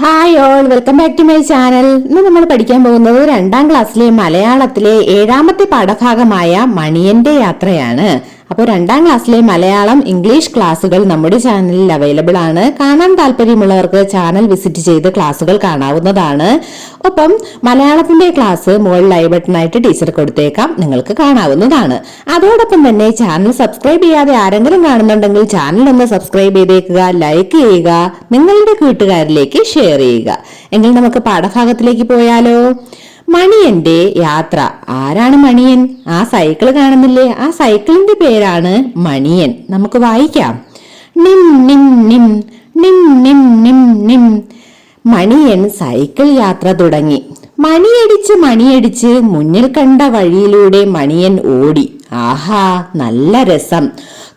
Hi all welcome back to my channel ഇന്ന് നമ്മൾ പഠിക്കാൻ പോകുന്നത് രണ്ടാം ക്ലാസ്സിലെ മലയാളത്തിലെ ഏഴാമത്തെ പാഠഭാഗമായ മണിയന്റെ യാത്രയാണ്. അപ്പോൾ രണ്ടാം ക്ലാസ്സിലെ മലയാളം ഇംഗ്ലീഷ് ക്ലാസ്സുകൾ നമ്മുടെ ചാനലിൽ അവൈലബിൾ ആണ്. കാണാൻ താല്പര്യമുള്ളവർക്ക് ചാനൽ വിസിറ്റ് ചെയ്ത് ക്ലാസ്സുകൾ കാണാവുന്നതാണ്. ഒപ്പം മലയാളത്തിന്റെ ക്ലാസ് മുകളിൽ ലൈവ് ബട്ടണായിട്ട് ടീച്ചർ കൊടുത്തേക്കാം. നിങ്ങൾക്ക് കാണാവുന്നതാണ്. അതോടൊപ്പം തന്നെ ചാനൽ സബ്സ്ക്രൈബ് ചെയ്യാതെ ആരെങ്കിലും കാണുന്നുണ്ടെങ്കിൽ ചാനൽ ഒന്ന് സബ്സ്ക്രൈബ് ചെയ്തേക്കുക ലൈക്ക് ചെയ്യുക നിങ്ങളുടെ കൂട്ടുകാരിലേക്ക് ഷെയർ ചെയ്യുക. എങ്കിൽ നമുക്ക് പാഠഭാഗത്തിലേക്ക് പോയാലോ? മണിയന്റെ യാത്ര. ആരാണ് മണിയൻ? ആ സൈക്കിൾ കാണുന്നില്ലേ? ആ സൈക്കിളിന്റെ പേരാണ് മണിയൻ. നമുക്ക് വായിക്കാം. നിം നിം നിം നിം നിം നിം നിം. മണിയൻ സൈക്കിൾ യാത്ര തുടങ്ങി. മണിയടിച്ച് മണിയടിച്ച് മുന്നിൽ കണ്ട വഴിയിലൂടെ മണിയൻ ഓടി. ആഹാ നല്ല രസം.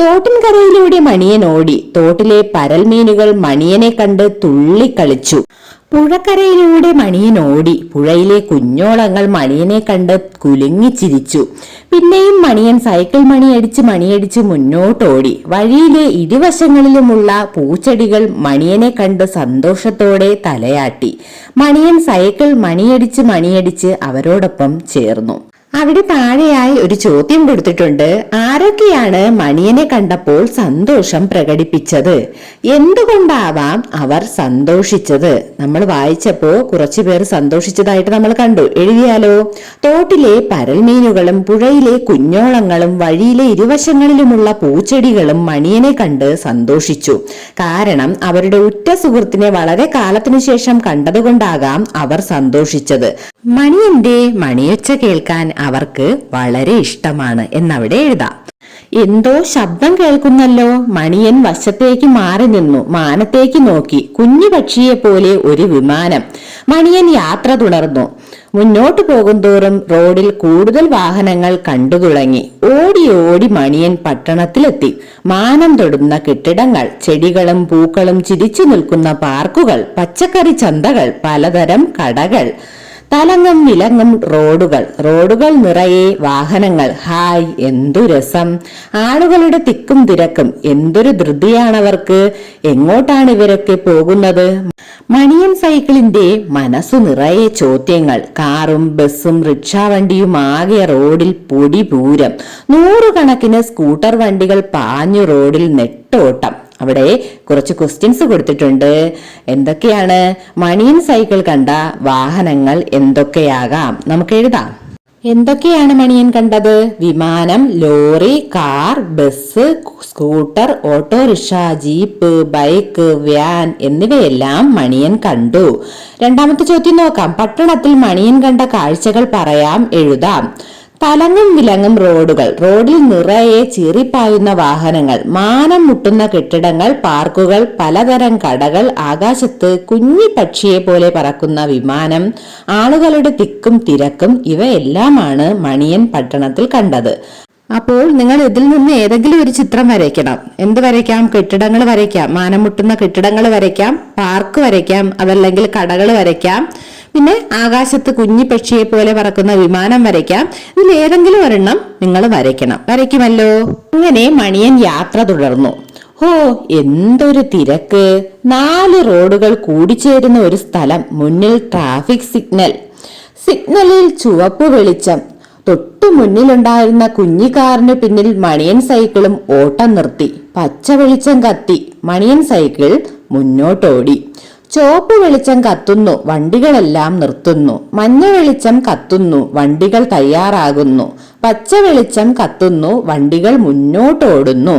തോട്ടിൻകരയിലൂടെ മണിയൻ ഓടി. തോട്ടിലെ പരൽമീനുകൾ മണിയനെ കണ്ട് തുള്ളിക്കളിച്ചു. പുഴക്കരയിലൂടെ മണിയൻ ഓടി. പുഴയിലെ കുഞ്ഞോളങ്ങൾ മണിയനെ കണ്ട് കുലുങ്ങിച്ചിരിച്ചു പിന്നെയും മണിയൻ സൈക്കിൾ മണിയടിച്ച് മണിയടിച്ച് മുന്നോട്ടോടി. വഴിയിലെ ഇരുവശങ്ങളിലുമുള്ള പൂച്ചെടികൾ മണിയനെ കണ്ട് സന്തോഷത്തോടെ തലയാട്ടി. മണിയൻ സൈക്കിൾ മണിയടിച്ച് മണിയടിച്ച് അവരോടൊപ്പം ചേർന്നു. അവിടെ താഴെയായി ഒരു ചോദ്യം കൊടുത്തിട്ടുണ്ട്. ആരൊക്കെയാണ് മണിയനെ കണ്ടപ്പോൾ സന്തോഷം പ്രകടിപ്പിച്ചത്? എന്തുകൊണ്ടാവാം അവർ സന്തോഷിച്ചത്? നമ്മൾ വായിച്ചപ്പോ കുറച്ചു പേർ സന്തോഷിച്ചതായിട്ട് നമ്മൾ കണ്ടു. എഴുതിയാലോ? തോട്ടിലെ പരൽമീനുകളും പുഴയിലെ കുഞ്ഞോളങ്ങളും വഴിയിലെ ഇരുവശങ്ങളിലുമുള്ള പൂച്ചെടികളും മണിയനെ കണ്ട് സന്തോഷിച്ചു. കാരണം അവരുടെ ഉറ്റ സുഹൃത്തിനെ വളരെ കാലത്തിനു ശേഷം കണ്ടതുകൊണ്ടാകാം അവർ സന്തോഷിച്ചത്. മണിയന്റെ മണിയൊച്ച കേൾക്കാൻ അവർക്ക് വളരെ ഇഷ്ടമാണ് എന്നവിടെ എഴുതാം. എന്തോ ശബ്ദം കേൾക്കുന്നല്ലോ. മണിയൻ വശത്തേക്ക് മാറി നിന്നു. മാനത്തേക്ക് നോക്കി. കുഞ്ഞു പക്ഷിയെ പോലെ ഒരു വിമാനം. മണിയൻ യാത്ര തുടർന്നു. മുന്നോട്ട് പോകുന്തോറും റോഡിൽ കൂടുതൽ വാഹനങ്ങൾ കണ്ടു തുടങ്ങി. ഓടി ഓടി മണിയൻ പട്ടണത്തിലെത്തി. മാനം തൊടുന്ന കെട്ടിടങ്ങൾ ചെടികളും പൂക്കളും ചിരിച്ചു നിൽക്കുന്ന പാർക്കുകൾ പച്ചക്കറി ചന്തകൾ പലതരം കടകൾ. തലങ്ങും വിലങ്ങും റോഡുകൾ. റോഡുകൾ നിറയെ വാഹനങ്ങൾ. ഹായ് എന്തു രസം. ആളുകളുടെ തിക്കും തിരക്കും. എന്തൊരു ധൃതിയാണവർക്ക്. എങ്ങോട്ടാണ് ഇവരൊക്കെ പോകുന്നത്? മണിയൻ സൈക്കിളിന്റെ മനസ്സു നിറയെ ചോദ്യങ്ങൾ. കാറും ബസ്സും റിക്ഷാവണ്ടിയും ആകെ റോഡിൽ പൊടി പൂരം. നൂറുകണക്കിന് സ്കൂട്ടർ വണ്ടികൾ പാഞ്ഞു റോഡിൽ നെട്ടോട്ടം. അവിടെ കുറച്ച് ക്വസ്റ്റ്യൻസ് കൊടുത്തിട്ടുണ്ട്. എന്തൊക്കെയാണ്? മണിയൻ സൈക്കിൾ കണ്ട വാഹനങ്ങൾ എന്തൊക്കെയാകാം? നമുക്ക് എഴുതാം. എന്തൊക്കെയാണ് മണിയൻ കണ്ടത്? വിമാനം lorry car bus scooter autorickshaw jeep bike van എന്നിവയെല്ലാം മണിയൻ കണ്ടു. രണ്ടാമത്തെ ചോദ്യം നോക്കാം. പട്ടണത്തിൽ മണിയൻ കണ്ട കാഴ്ചകൾ പറയാം എഴുതാം. തലങ്ങും വിലങ്ങും റോഡുകൾ. റോഡിൽ നിറയെ ചീറിപ്പായുന്ന വാഹനങ്ങൾ മാനം മുട്ടുന്ന കെട്ടിടങ്ങൾ പാർക്കുകൾ പലതരം കടകൾ ആകാശത്ത് കുഞ്ഞി പക്ഷിയെ പോലെ പറക്കുന്ന വിമാനം ആളുകളുടെ തിക്കും തിരക്കും ഇവയെല്ലാമാണ് മണിയൻ പട്ടണത്തിൽ കണ്ടത്. അപ്പോൾ നിങ്ങൾ ഇതിൽ നിന്ന് ഏതെങ്കിലും ഒരു ചിത്രം വരയ്ക്കണം. എന്ത് വരയ്ക്കാം? കെട്ടിടങ്ങൾ വരയ്ക്കാം. മാനം മുട്ടുന്ന കെട്ടിടങ്ങൾ വരയ്ക്കാം. പാർക്ക് വരയ്ക്കാം. അതല്ലെങ്കിൽ കടകൾ വരയ്ക്കാം. പിന്നെ ആകാശത്ത് കുഞ്ഞി പക്ഷിയെ പോലെ പറക്കുന്ന വിമാനം വരയ്ക്കാം. ഇതിൽ ഏതെങ്കിലും ഒരെണ്ണം നിങ്ങൾ വരയ്ക്കണം. വരയ്ക്കുമല്ലോ? അങ്ങനെ മണിയൻ യാത്ര തുടർന്നു. ഓ എന്തൊരു തിരക്ക്. നാല് റോഡുകൾ കൂടിച്ചേരുന്ന ഒരു സ്ഥലം മുന്നിൽ ട്രാഫിക് സിഗ്നൽ. സിഗ്നലിൽ ചുവപ്പ് വെളിച്ചം. തൊട്ടു മുന്നിലുണ്ടായിരുന്ന കുഞ്ഞിക്കാറിന് പിന്നിൽ മണിയൻ സൈക്കിളും ഓട്ടം നിർത്തി. പച്ച വെളിച്ചം കത്തി. മണിയൻ സൈക്കിൾ മുന്നോട്ടോടി. ചോപ്പ് വെളിച്ചം കത്തുന്നു വണ്ടികളെല്ലാം നിർത്തുന്നു. മഞ്ഞ വെളിച്ചം കത്തുന്നു വണ്ടികൾ തയ്യാറാകുന്നു. പച്ച വെളിച്ചം കത്തുന്നു വണ്ടികൾ മുന്നോട്ടോടുന്നു.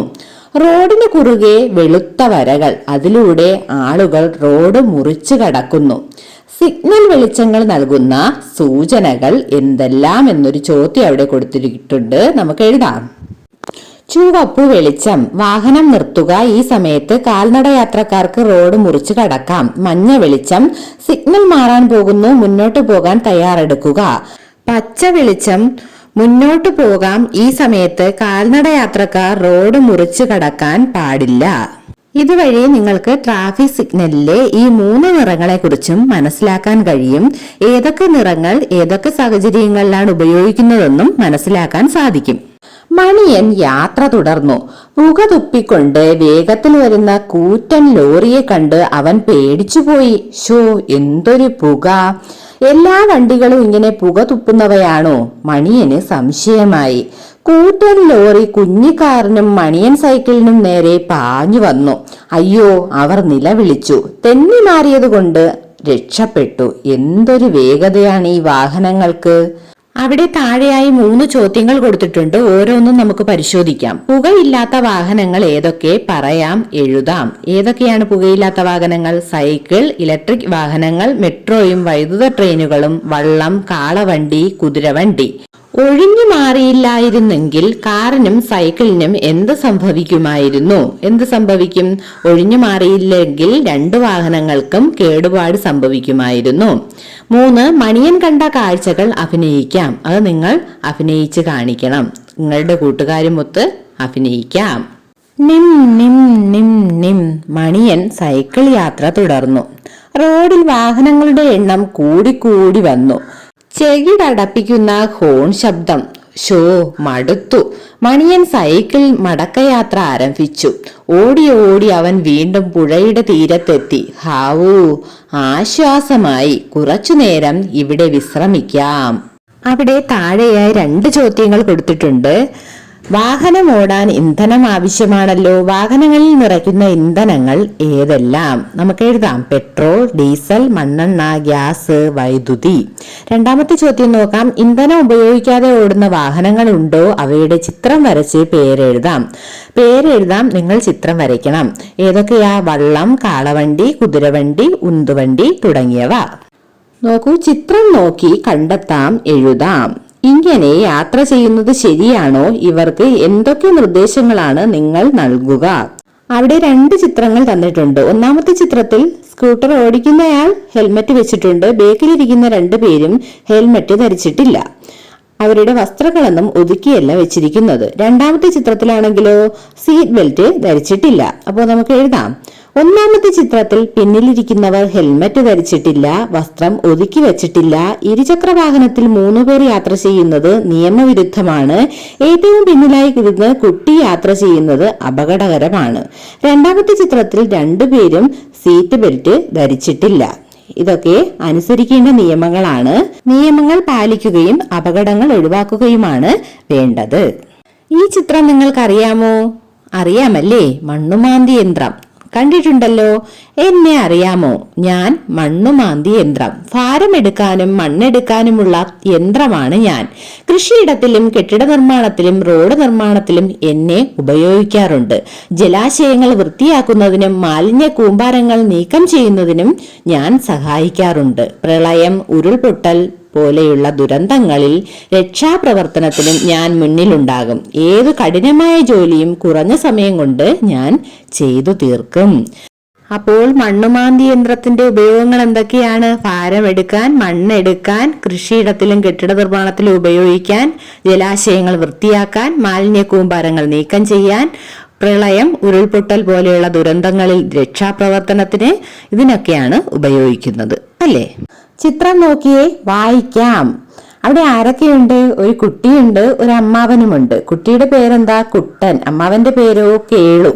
റോഡിന് കുറുകെ വെളുത്ത വരകൾ അതിലൂടെ ആളുകൾ റോഡ് മുറിച്ചു കടക്കുന്നു. സിഗ്നൽ വെളിച്ചങ്ങൾ നൽകുന്ന സൂചനകൾ എന്തെല്ലാം എന്നൊരു ചോദ്യം അവിടെ കൊടുത്തിട്ടുണ്ട്. നമുക്ക് എഴുതാം. ചുവപ്പ് വെളിച്ചം. വാഹനം നിർത്തുക. ഈ സമയത്ത് കാൽനടയാത്രക്കാർക്ക് റോഡ് മുറിച്ചു കടക്കാം. മഞ്ഞ വെളിച്ചം. സിഗ്നൽ മാറാൻ പോകുന്നു. മുന്നോട്ട് പോകാൻ തയ്യാറെടുക്കുക. പച്ച വെളിച്ചം. മുന്നോട്ട് പോകാം. ഈ സമയത്ത് കാൽനടയാത്രക്കാർ റോഡ് മുറിച്ചു കടക്കാൻ പാടില്ല. ഇതുവഴി നിങ്ങൾക്ക് ട്രാഫിക് സിഗ്നലിലെ ഈ മൂന്ന് നിറങ്ങളെ കുറിച്ചും മനസ്സിലാക്കാൻ കഴിയും. ഏതൊക്കെ നിറങ്ങൾ ഏതൊക്കെ സാഹചര്യങ്ങളിലാണ് ഉപയോഗിക്കുന്നതെന്നും മനസ്സിലാക്കാൻ സാധിക്കും. മണിയൻ യാത്ര തുടർന്നു. പുകതുപ്പിക്കൊണ്ട് വേഗത്തിൽ വരുന്ന കൂറ്റൻ ലോറിയെ കണ്ട് അവൻ പേടിച്ചുപോയി. ഷോ എന്തൊരു പുക. എല്ലാ വണ്ടികളും ഇങ്ങനെ പുക തുപ്പുന്നവയാണോ? മണിയന് സംശയമായി. കൂറ്റൻ ലോറി കുഞ്ഞിക്കാറിനും മണിയൻ സൈക്കിളിനും നേരെ പാഞ്ഞു വന്നു. അയ്യോ അവർ നിലവിളിച്ചു. തെന്നി മാറിയതുകൊണ്ട് രക്ഷപ്പെട്ടു. എന്തൊരു വേഗതയാണ് ഈ വാഹനങ്ങൾക്ക്. അവിടെ താഴെയായി മൂന്ന് ചോദ്യങ്ങൾ കൊടുത്തിട്ടുണ്ട്. ഓരോന്നും നമുക്ക് പരിശോധിക്കാം. പുകയില്ലാത്ത വാഹനങ്ങൾ ഏതൊക്കെ? പറയാം എഴുതാം. ഏതൊക്കെയാണ് പുകയില്ലാത്ത വാഹനങ്ങൾ? സൈക്കിൾ ഇലക്ട്രിക് വാഹനങ്ങൾ മെട്രോയും വൈദ്യുത ട്രെയിനുകളും വള്ളം കാളവണ്ടി കുതിരവണ്ടി. ഒഴിഞ്ഞു മാറിയില്ലായിരുന്നെങ്കിൽ കാറിനും സൈക്കിളിനും എന്ത് സംഭവിക്കുമായിരുന്നു? എന്ത് സംഭവിക്കും? ഒഴിഞ്ഞു മാറിയില്ലെങ്കിൽ രണ്ട് വാഹനങ്ങൾക്കും കേടുപാട് സംഭവിക്കുമായിരുന്നു. മൂന്ന് മണിയൻ കണ്ട കാഴ്ചകൾ അഭിനയിക്കാം. അത് നിങ്ങൾ അഭിനയിച്ച് കാണിക്കണം. നിങ്ങളുടെ കൂട്ടുകാരുമൊത്ത് അഭിനയിക്കാം. നിം നിം നിം നിം മണിയൻ സൈക്കിൾ യാത്ര തുടർന്നു. റോഡിൽ വാഹനങ്ങളുടെ എണ്ണം കൂടിക്കൂടി വന്നു. ചെകിടടപ്പിക്കുന്ന ഹോൺ ശബ്ദം. ഷോ മടുത്തു. മണിയൻ സൈക്കിൾ മടക്കയാത്ര ആരംഭിച്ചു. ഓടി ഓടി അവൻ വീണ്ടും പുഴയുടെ തീരത്തെത്തി. ഹാവൂ. ആശ്വാസമായി. കുറച്ചു നേരം ഇവിടെ വിശ്രമിക്കാം. അവിടെ താഴെയായി രണ്ട് ചോദ്യങ്ങൾ കൊടുത്തിട്ടുണ്ട്. വാഹനം ഓടാൻ ഇന്ധനം ആവശ്യമാണല്ലോ. വാഹനങ്ങളിൽ നിറയ്ക്കുന്ന ഇന്ധനങ്ങൾ ഏതെല്ലാം? നമുക്ക് എഴുതാം. പെട്രോൾ ഡീസൽ മണ്ണെണ്ണ ഗ്യാസ് വൈദ്യുതി. രണ്ടാമത്തെ ചോദ്യം നോക്കാം. ഇന്ധനം ഉപയോഗിക്കാതെ ഓടുന്ന വാഹനങ്ങൾ ഉണ്ടോ? അവയുടെ ചിത്രം വരച്ച് പേരെഴുതാം. പേരെഴുതാം. നിങ്ങൾ ചിത്രം വരയ്ക്കണം. ഏതൊക്കെയാ? വള്ളം കാളവണ്ടി കുതിരവണ്ടി ഉന്തുവണ്ടി തുടങ്ങിയവ. നോക്കൂ. ചിത്രം നോക്കി കണ്ടെത്താം എഴുതാം. ഇങ്ങനെ യാത്ര ചെയ്യുന്നത് ശരിയാണോ? ഇവർക്ക് എന്തൊക്കെ നിർദ്ദേശങ്ങളാണ് നിങ്ങൾ നൽകുക? അവിടെ രണ്ട് ചിത്രങ്ങൾ തന്നിട്ടുണ്ട്. ഒന്നാമത്തെ ചിത്രത്തിൽ സ്കൂട്ടർ ഓടിക്കുന്നയാൾ ഹെൽമറ്റ് വെച്ചിട്ടുണ്ട്. ബേക്കിലിരിക്കുന്ന രണ്ടുപേരും ഹെൽമറ്റ് ധരിച്ചിട്ടില്ല. അവരുടെ വസ്ത്രങ്ങളൊന്നും ഒതുക്കിയല്ല വെച്ചിരിക്കുന്നത്. രണ്ടാമത്തെ ചിത്രത്തിലാണെങ്കിലോ സീറ്റ് ബെൽറ്റ് ധരിച്ചിട്ടില്ല. അപ്പോൾ നമുക്ക് എഴുതാം. ഒന്നാമത്തെ ചിത്രത്തിൽ പിന്നിലിരിക്കുന്നവർ ഹെൽമറ്റ് ധരിച്ചിട്ടില്ല വസ്ത്രം ഒതുക്കി വെച്ചിട്ടില്ല ഇരുചക്ര വാഹനത്തിൽ മൂന്നുപേർ യാത്ര ചെയ്യുന്നത് നിയമവിരുദ്ധമാണ്. ഏറ്റവും പിന്നിലായി ഇരുന്ന് കുട്ടി യാത്ര ചെയ്യുന്നത് അപകടകരമാണ്. രണ്ടാമത്തെ ചിത്രത്തിൽ രണ്ടുപേരും സീറ്റ് ബെൽറ്റ് ധരിച്ചിട്ടില്ല. ഇതൊക്കെ അനുസരിക്കേണ്ട നിയമങ്ങളാണ്. നിയമങ്ങൾ പാലിക്കുകയും അപകടങ്ങൾ ഒഴിവാക്കുകയുമാണ് വേണ്ടത്. ഈ ചിത്രം നിങ്ങൾക്കറിയാമോ? അറിയാമല്ലേ? മണ്ണുമാന്തി യന്ത്രം. കണ്ടിട്ടുണ്ടല്ലോ. എന്നെ അറിയാമോ? ഞാൻ മണ്ണുമാന്തി യന്ത്രം. ഭാരമെടുക്കാനും മണ്ണെടുക്കാനുമുള്ള യന്ത്രമാണ് ഞാൻ. കൃഷിയിടത്തിലും കെട്ടിട നിർമ്മാണത്തിലും റോഡ് നിർമ്മാണത്തിലും എന്നെ ഉപയോഗിക്കാറുണ്ട്. ജലാശയങ്ങൾ വൃത്തിയാക്കുന്നതിനും മാലിന്യ കൂമ്പാരങ്ങൾ നീക്കം ചെയ്യുന്നതിനും ഞാൻ സഹായിക്കാറുണ്ട്. പ്രളയം ഉരുൾപൊട്ടൽ പോലെയുള്ള ദുരന്തങ്ങളിൽ രക്ഷാപ്രവർത്തനത്തിനും ഞാൻ മുന്നിലുണ്ടാകും. ഏതു കഠിനമായ ജോലിയും കുറഞ്ഞ സമയം കൊണ്ട് ഞാൻ ചെയ്തു തീർക്കും. അപ്പോൾ മണ്ണുമാന്തി യന്ത്രത്തിന്റെ ഉപയോഗങ്ങൾ എന്തൊക്കെയാണ്? ഭാരമെടുക്കാൻ മണ്ണെടുക്കാൻ കൃഷിയിടത്തിലും കെട്ടിട നിർമ്മാണത്തിലും ഉപയോഗിക്കാൻ ജലാശയങ്ങൾ വൃത്തിയാക്കാൻ മാലിന്യ കൂമ്പാരങ്ങൾ നീക്കം ചെയ്യാൻ പ്രളയം ഉരുൾപൊട്ടൽ പോലെയുള്ള ദുരന്തങ്ങളിൽ രക്ഷാപ്രവർത്തനത്തിന് ഇതിനൊക്കെയാണ് ഉപയോഗിക്കുന്നത്. അല്ലേ? ചിത്രം നോക്കിയേ വായിക്കാം. അവിടെ ആരൊക്കെയുണ്ട്? ഒരു കുട്ടിയുണ്ട് ഒരു അമ്മാവനുമുണ്ട്. കുട്ടിയുടെ പേരെന്താ? കുട്ടൻ. അമ്മാവന്റെ പേരോ? കേളു.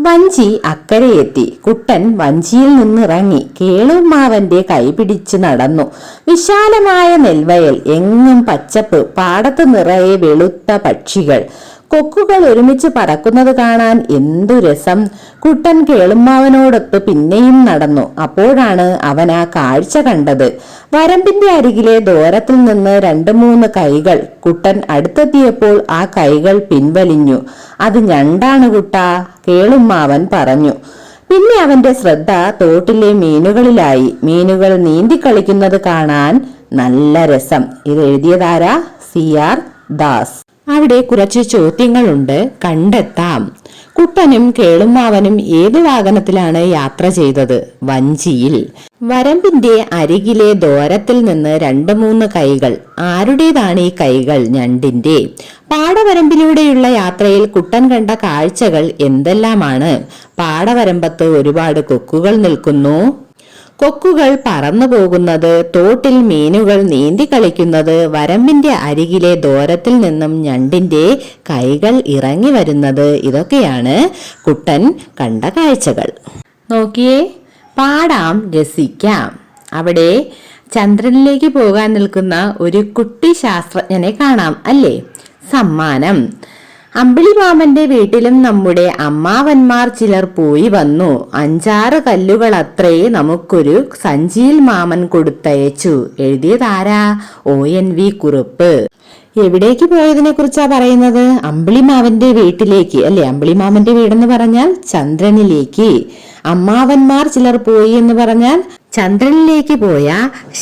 വഞ്ചി അക്കരെ എത്തി കുട്ടൻ വഞ്ചിയിൽ നിന്നിറങ്ങി. കേളുമാവന്റെ കൈ പിടിച്ച് നടന്നു. വിശാലമായ നെൽവയൽ എങ്ങും പച്ചപ്പ് പാടത്ത് നിറയെ വെളുത്ത പക്ഷികൾ. കൊക്കുകൾ ഒരുമിച്ച് പറക്കുന്നത് കാണാൻ എന്തു രസം. കുട്ടൻ കേളുമ്മാവനോടൊത്ത് പിന്നെയും നടന്നു. അപ്പോഴാണ് അവൻ ആ കാഴ്ച കണ്ടത്. വരമ്പിന്റെ അരികിലെ ദൂരത്തിൽ നിന്ന് രണ്ടു മൂന്ന് കൈകൾ കുട്ടൻ അടുത്തെത്തിയപ്പോൾ ആ കൈകൾ പിൻവലിഞ്ഞു. അത് ഞണ്ടാണ് കുട്ട കേളുമ്മാവൻ പറഞ്ഞു. പിന്നെ അവന്റെ ശ്രദ്ധ തോട്ടിലെ മീനുകളിലായി. മീനുകൾ നീന്തിക്കളിക്കുന്നത് കാണാൻ നല്ല രസം. ഇത് എഴുതിയതാരാ? C R Das. അവിടെ കുറച്ച് ചോദ്യങ്ങളുണ്ട്. കണ്ടെത്താം. കുട്ടനും കേളുമാവനും ഏത് വാഹനത്തിലാണ് യാത്ര ചെയ്തത്? വഞ്ചിയിൽ. വരമ്പിന്റെ അരികിലെ ദോരത്തിൽ നിന്ന് രണ്ട് മൂന്ന് കൈകൾ. ആരുടേതാണ് ഈ കൈകൾ? ഞണ്ടിന്റെ. പാടവരമ്പിലൂടെയുള്ള യാത്രയിൽ കുട്ടൻ കണ്ട കാഴ്ചകൾ എന്തെല്ലാമാണ്? പാടവരമ്പത്ത് ഒരുപാട് കൊക്കുകൾ നിൽക്കുന്നു. കൊക്കുകൾ പറന്നു പോകുന്നത് തോട്ടിൽ മീനുകൾ നീന്തി കളിക്കുന്നത് വരമ്പിന്റെ അരികിലെ ദോരത്തിൽ നിന്നും ഞണ്ടിന്റെ കൈകൾ ഇറങ്ങി വരുന്നത് ഇതൊക്കെയാണ് കുട്ടൻ കണ്ട കാഴ്ചകൾ. നോക്കിയേ പാടാം രസിക്കാം. അവിടെ ചന്ദ്രനിലേക്ക് പോകാൻ നിൽക്കുന്ന ഒരു കുട്ടി ശാസ്ത്രജ്ഞനെ കാണാം അല്ലേ? സമ്മാനം. അമ്പിളിമാമന്റെ വീട്ടിലും നമ്മുടെ അമ്മാവന്മാർ ചിലർ പോയി വന്നു. അഞ്ചാറ് കല്ലുകൾ അത്രേ നമുക്കൊരു സഞ്ചിയിൽ മാമൻ കൊടുത്തയച്ചു. എഴുതിയതാരാ? ഒ. എൻ. വി. കുറുപ്പ്. എവിടേക്ക് പോയതിനെ കുറിച്ചാ പറയുന്നത്? അമ്പിളിമാവന്റെ വീട്ടിലേക്ക്. അല്ലെ? അമ്പിളിമാമന്റെ വീടെന്ന് പറഞ്ഞാൽ ചന്ദ്രനിലേക്ക്. അമ്മാവന്മാർ ചിലർ പോയി എന്ന് പറഞ്ഞാൽ ചന്ദ്രനിലേക്ക് പോയ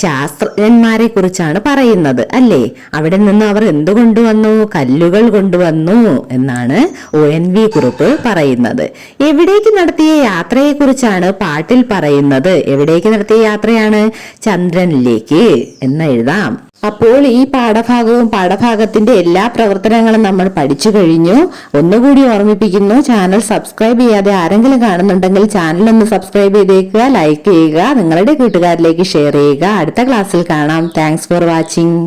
ശാസ്ത്രജ്ഞന്മാരെ കുറിച്ചാണ് പറയുന്നത് അല്ലേ? അവിടെ നിന്ന് അവർ എന്ത് കൊണ്ടുവന്നു? കല്ലുകൾ കൊണ്ടുവന്നു എന്നാണ് ഒ എൻ വി കുറിപ്പ് പറയുന്നത്. എവിടേക്ക് നടത്തിയ യാത്രയെ കുറിച്ചാണ് പാട്ടിൽ പറയുന്നത്? എവിടേക്ക് നടത്തിയ യാത്രയാണ്? ചന്ദ്രനിലേക്ക് എന്ന് എഴുതാം. അപ്പോൾ ഈ പാഠഭാഗവും പാഠഭാഗത്തിന്റെ എല്ലാ പ്രവർത്തനങ്ങളും നമ്മൾ പഠിച്ചു കഴിഞ്ഞു. ഒന്നുകൂടി ഓർമ്മിപ്പിക്കുന്നു ചാനൽ സബ്സ്ക്രൈബ് ചെയ്യാതെ ആരെങ്കിലും കാണുന്നുണ്ടെങ്കിൽ ചാനൽ ഒന്ന് സബ്സ്ക്രൈബ് ചെയ്തേക്കുക ലൈക്ക് ചെയ്യുക നിങ്ങളുടെ കൂട്ടുകാരിലേക്ക് ഷെയർ ചെയ്യുക. അടുത്ത ക്ലാസ്സിൽ കാണാം. Thanks for watching